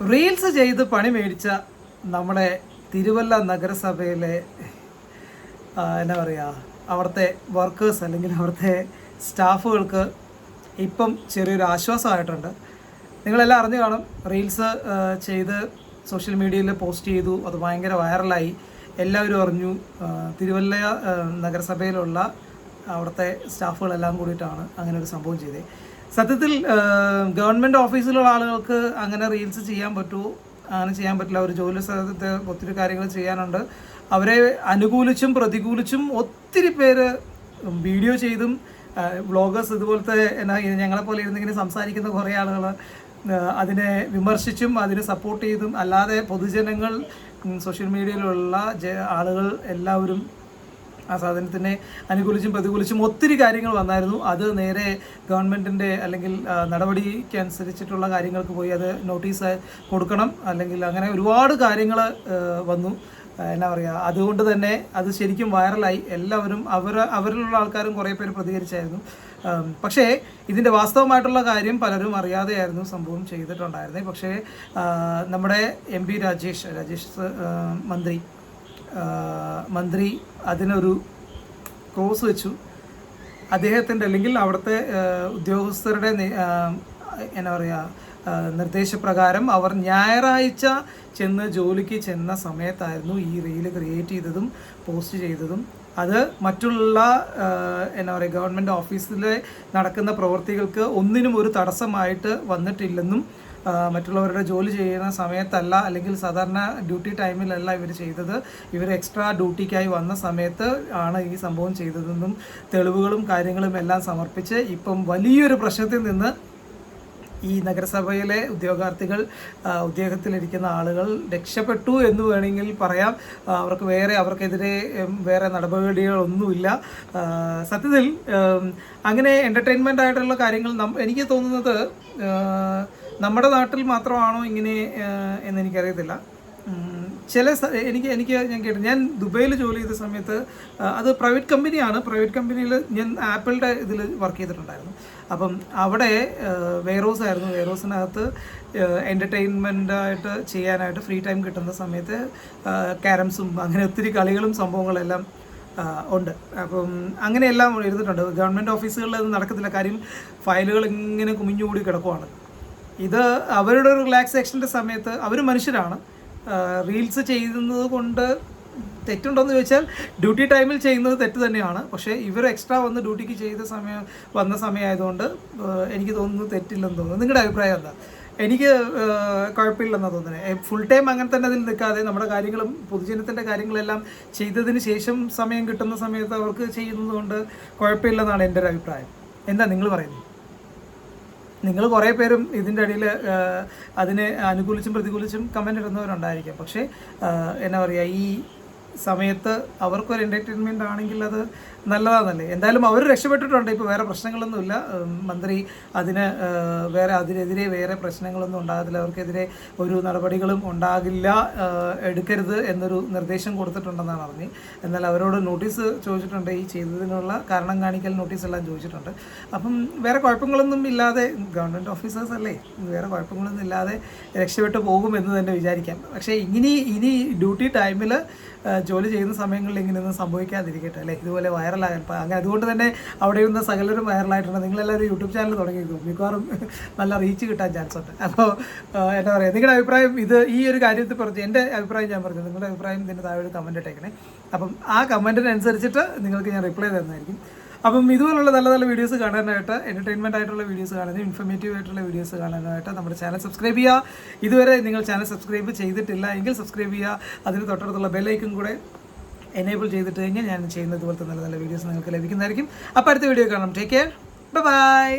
Reels ചെയ്ത് പണി മേടിച്ച നമ്മുടെ തിരുവല്ല നഗരസഭയിലെ എന്നാ പറയുക അവിടുത്തെ വർക്കേഴ്സ് അല്ലെങ്കിൽ അവിടുത്തെ സ്റ്റാഫുകൾക്ക് ഇപ്പം ചെറിയൊരു ആശ്വാസമായിട്ടുണ്ട്. നിങ്ങളെല്ലാം അറിഞ്ഞു കാണും. റീൽസ് ചെയ്ത് സോഷ്യൽ മീഡിയയിൽ പോസ്റ്റ് ചെയ്തു. അത് ഭയങ്കര വൈറലായി എല്ലാവരും അറിഞ്ഞു. തിരുവല്ല നഗരസഭയിലുള്ള അവിടുത്തെ സ്റ്റാഫുകളെല്ലാം കൂടിയിട്ടാണ് അങ്ങനെ ഒരു സംഭവം ചെയ്തത് സത്യത്തിൽ ഗവൺമെന്റ് ഓഫീസിലുള്ള ആളുകൾക്ക് അങ്ങനെ റീൽസ് ചെയ്യാൻ പറ്റുമോ അങ്ങനെ ചെയ്യാൻ പറ്റില്ല. ഒരു ജോലി സ്ഥലത്ത് ഒത്തിരി കാര്യങ്ങൾ ചെയ്യാനുണ്ട്. അവരെ അനുകൂലിച്ചും പ്രതികൂലിച്ചും ഒത്തിരി പേര് വീഡിയോ ചെയ്തും വ്ളോഗേഴ്സ് ഇതുപോലത്തെ എന്നാ ഞങ്ങളെപ്പോലെ ഇരുന്നിങ്ങനെ സംസാരിക്കുന്ന കുറേ ആളുകൾ അതിനെ വിമർശിച്ചും അതിനെ സപ്പോർട്ട് ചെയ്തും അല്ലാതെ പൊതുജനങ്ങൾ സോഷ്യൽ മീഡിയയിലുള്ള ആളുകൾ എല്ലാവരും ആ സാധനത്തിനെ അനുകൂലിച്ചും പ്രതികൂലിച്ചും ഒത്തിരി കാര്യങ്ങൾ വന്നായിരുന്നു. അത് നേരെ ഗവൺമെന്റിന്റെ അല്ലെങ്കിൽ നടപടിക്ക് അനുസരിച്ചിട്ടുള്ള കാര്യങ്ങൾക്ക് പോയി അത് നോട്ടീസ് കൊടുക്കണം. അല്ലെങ്കിൽ അങ്ങനെ ഒരുപാട് കാര്യങ്ങൾ വന്നു. എന്നാ പറയുക അതുകൊണ്ട് തന്നെ അത് ശരിക്കും വൈറലായി. എല്ലാവരും അവർ അവരിലുള്ള ആൾക്കാരും കുറേ പേര് പ്രതികരിച്ചായിരുന്നു. പക്ഷേ ഇതിന്റെ വാസ്തവമായിട്ടുള്ള കാര്യം പലരും അറിയാതെയായിരുന്നു സംഭവം ചെയ്തിട്ടുണ്ടായിരുന്നത്. പക്ഷേ നമ്മുടെ എം രാജേഷ് രാജേഷ് മന്ത്രി മന്ത്രി അതിനൊരു ക്ലോസ് വെച്ചു. അദ്ദേഹത്തിന്റെ അല്ലെങ്കിൽ അവിടുത്തെ ഉദ്യോഗസ്ഥരുടെ എന്നാ പറയുക നിർദ്ദേശപ്രകാരം അവർ ഞായറാഴ്ച ചെന്ന് ജോലിക്ക് ചെന്ന സമയത്തായിരുന്നു ഈ റീൽ ക്രിയേറ്റ് ചെയ്തതും പോസ്റ്റ് ചെയ്തതും. അത് മറ്റുള്ള എന്നാ പറയുക ഗവൺമെന്റ് ഓഫീസിലെ നടക്കുന്ന പ്രവൃത്തികൾക്ക് ഒന്നിനും ഒരു തടസ്സമായിട്ട് വന്നിട്ടില്ലെന്നും മറ്റുള്ളവരുടെ ജോലി ചെയ്യുന്ന സമയത്തല്ല അല്ലെങ്കിൽ സാധാരണ ഡ്യൂട്ടി ടൈമിലല്ല ഇവർ ചെയ്തത്. ഇവർ എക്സ്ട്രാ ഡ്യൂട്ടിക്കായി വന്ന സമയത്ത് ആണ് ഈ സംഭവം ചെയ്തതെന്നും തെളിവുകളും കാര്യങ്ങളും എല്ലാം സമർപ്പിച്ച് ഇപ്പം വലിയൊരു പ്രശ്നത്തിൽ നിന്ന് ഈ നഗരസഭയിലെ ഉദ്യോഗാർത്ഥികൾ ഉദ്യോഗത്തിലിരിക്കുന്ന ആളുകൾ രക്ഷപ്പെട്ടു എന്ന് വേണമെങ്കിൽ പറയാം. അവർക്ക് വേറെ അവർക്കെതിരെ വേറെ നടപടികളൊന്നുമില്ല. സത്യത്തിൽ അങ്ങനെ എന്റർടൈൻമെന്റ് ആയിട്ടുള്ള കാര്യങ്ങൾ എനിക്ക് തോന്നുന്നത് നമ്മുടെ നാട്ടിൽ മാത്രമാണോ ഇങ്ങനെ എന്ന് എനിക്കറിയത്തില്ല ചില എനിക്ക് എനിക്ക് ഞാൻ കേട്ടു ഞാൻ ദുബൈയിൽ ജോലി ചെയ്ത സമയത്ത് അത് പ്രൈവറ്റ് കമ്പനിയാണ്. പ്രൈവറ്റ് കമ്പനിയിൽ ഞാൻ ആപ്പിളിന്റെ ഇതിൽ വർക്ക് ചെയ്തിട്ടുണ്ടായിരുന്നു. അപ്പം അവിടെ വെയർഹൗസ് ആയിരുന്നു. വെയർഹൗസിനകത്ത് എന്റർടൈൻമെന്റായിട്ട് ചെയ്യാനായിട്ട് ഫ്രീ ടൈം കിട്ടുന്ന സമയത്ത് ക്യാരംസും അങ്ങനെ ഒത്തിരി കളികളും സംഭവങ്ങളെല്ലാം ഉണ്ട്. അപ്പം അങ്ങനെയെല്ലാം ഇരുന്നിട്ടുണ്ട്. ഗവൺമെന്റ് ഓഫീസുകളിൽ അത് നടക്കത്തില്ല. കാര്യം ഫയലുകൾ ഇങ്ങനെ കുമിഞ്ഞുകൂടി കിടക്കുവാണ്. ഇത് അവരുടെ റിലാക്സേഷന്റെ സമയത്ത് അവർ മനുഷ്യരാണ്. റീൽസ് ചെയ്യുന്നത് കൊണ്ട് തെറ്റുണ്ടോയെന്ന് ചോദിച്ചാൽ ഡ്യൂട്ടി ടൈമിൽ ചെയ്യുന്നത് തെറ്റ് തന്നെയാണ്. പക്ഷേ ഇവർ എക്സ്ട്രാ വന്ന് ഡ്യൂട്ടിക്ക് ചെയ്ത സമയം വന്ന സമയമായതുകൊണ്ട് എനിക്ക് തോന്നുന്നു തെറ്റില്ലെന്ന് തോന്നുന്നു. നിങ്ങളുടെ അഭിപ്രായം എന്താ? എനിക്ക് കുഴപ്പമില്ലെന്നാണ് തോന്നുന്നത് ഫുൾ ടൈം അങ്ങനെ തന്നെ അതിൽ നിൽക്കാതെ നമ്മുടെ കാര്യങ്ങളും പൊതുജനത്തിന്റെ കാര്യങ്ങളെല്ലാം ചെയ്തതിന് ശേഷം സമയം കിട്ടുന്ന സമയത്ത് അവർക്ക് ചെയ്യുന്നത് കൊണ്ട് കുഴപ്പമില്ലെന്നാണ് എന്റെ ഒരു അഭിപ്രായം. എന്താ നിങ്ങൾ പറയുന്നത്? നിങ്ങൾ കുറേ പേരും ഇതിന്റെ ഇടയിൽ അതിനെ അനുകൂലിച്ചും പ്രതികൂലിച്ചും കമന്റ് ഇടുന്നവരുണ്ടായിരിക്കാം. പക്ഷേ എന്നാ പറയുക ഈ സമയത്ത് അവർക്കൊരു എന്റർടൈൻമെന്റ് ആണെങ്കിൽ അത് നല്ലതാണല്ലേ എന്തായാലും അവർ രക്ഷപ്പെട്ടിട്ടുണ്ട്. ഇപ്പോൾ വേറെ പ്രശ്നങ്ങളൊന്നുമില്ല. മന്ത്രി അതിന് വേറെ അതിനെതിരെ വേറെ പ്രശ്നങ്ങളൊന്നും ഉണ്ടാകത്തില്ല. അവർക്കെതിരെ ഒരു നടപടികളും ഉണ്ടാകില്ല എടുക്കരുത് എന്നൊരു നിർദ്ദേശം കൊടുത്തിട്ടുണ്ടെന്നാണ് അറിഞ്ഞ്. എന്നാൽ അവരോട് നോട്ടീസ് ചോദിച്ചിട്ടുണ്ട്. ഈ ചെയ്തതിനുള്ള കാരണം കാണിക്കൽ നോട്ടീസ് എല്ലാം ചോദിച്ചിട്ടുണ്ട്. അപ്പം വേറെ കുഴപ്പങ്ങളൊന്നും ഇല്ലാതെ ഗവൺമെന്റ് ഓഫീസേഴ്സ് അല്ലേ? വേറെ കുഴപ്പങ്ങളൊന്നും ഇല്ലാതെ രക്ഷപ്പെട്ടു പോകുമെന്ന് തന്നെ വിചാരിക്കാം. പക്ഷേ ഇനി ഇനി ഡ്യൂട്ടി ടൈമിൽ ജോലി ചെയ്യുന്ന സമയങ്ങളിൽ ഇങ്ങനെയൊന്നും സംഭവിക്കാതിരിക്കട്ടെ അല്ലേ? ഇതുപോലെ വൈറലാകാൻ അങ്ങനെ അതുകൊണ്ട് തന്നെ അവിടെ ഇരുന്ന സകലരും വൈറലായിട്ടുണ്ട്. നിങ്ങളെല്ലാവരും യൂട്യൂബ് ചാനൽ തുടങ്ങിയിരുന്നു മിക്കവാറും നല്ല റീച്ച് കിട്ടാൻ ചാൻസ് ഉണ്ട്. അപ്പോൾ എന്താ പറയുക നിങ്ങളുടെ അഭിപ്രായം ഇത് ഈ ഒരു കാര്യത്തിൽ പറഞ്ഞു എന്റെ അഭിപ്രായം ഞാൻ പറഞ്ഞു നിങ്ങളുടെ അഭിപ്രായം ഇതിന്റെ താഴെ ഒരു കമന്റ് ഇട്ടേക്കണേ. അപ്പം ആ കമന്റിനനുസരിച്ചിട്ട് നിങ്ങൾക്ക് ഞാൻ റിപ്ലൈ തരുന്നതായിരിക്കും. അപ്പം ഇതുപോലുള്ള നല്ല നല്ല വീഡിയോസ് കാണാനായിട്ട് എന്റർടൈൻമെന്റ് ആയിട്ടുള്ള വീഡിയോസ് കാണാനും ഇൻഫർമേറ്റീവ് ആയിട്ടുള്ള വീഡിയോസ് കാണാനായിട്ട് നമ്മുടെ ചാനൽ സബ്സ്ക്രൈബ് ചെയ്യുക. ഇതുവരെ നിങ്ങൾ ചാനൽ സബ്സ്ക്രൈബ് ചെയ്തിട്ടില്ല എങ്കിൽ സബ്സ്ക്രൈബ് ചെയ്യുക. അതിന് തൊട്ടടുത്തുള്ള ബെല്ലൈക്കും കൂടെ എനേബിൾ ചെയ്തിട്ട് കഴിഞ്ഞാൽ ഞാൻ ചെയ്യുന്ന ഇതുപോലത്തെ നല്ല നല്ല വീഡിയോസ് നിങ്ങൾക്ക് ലഭിക്കുന്നതായിരിക്കും. അപ്പോൾ അടുത്ത വീഡിയോ കാണാം. Take care bye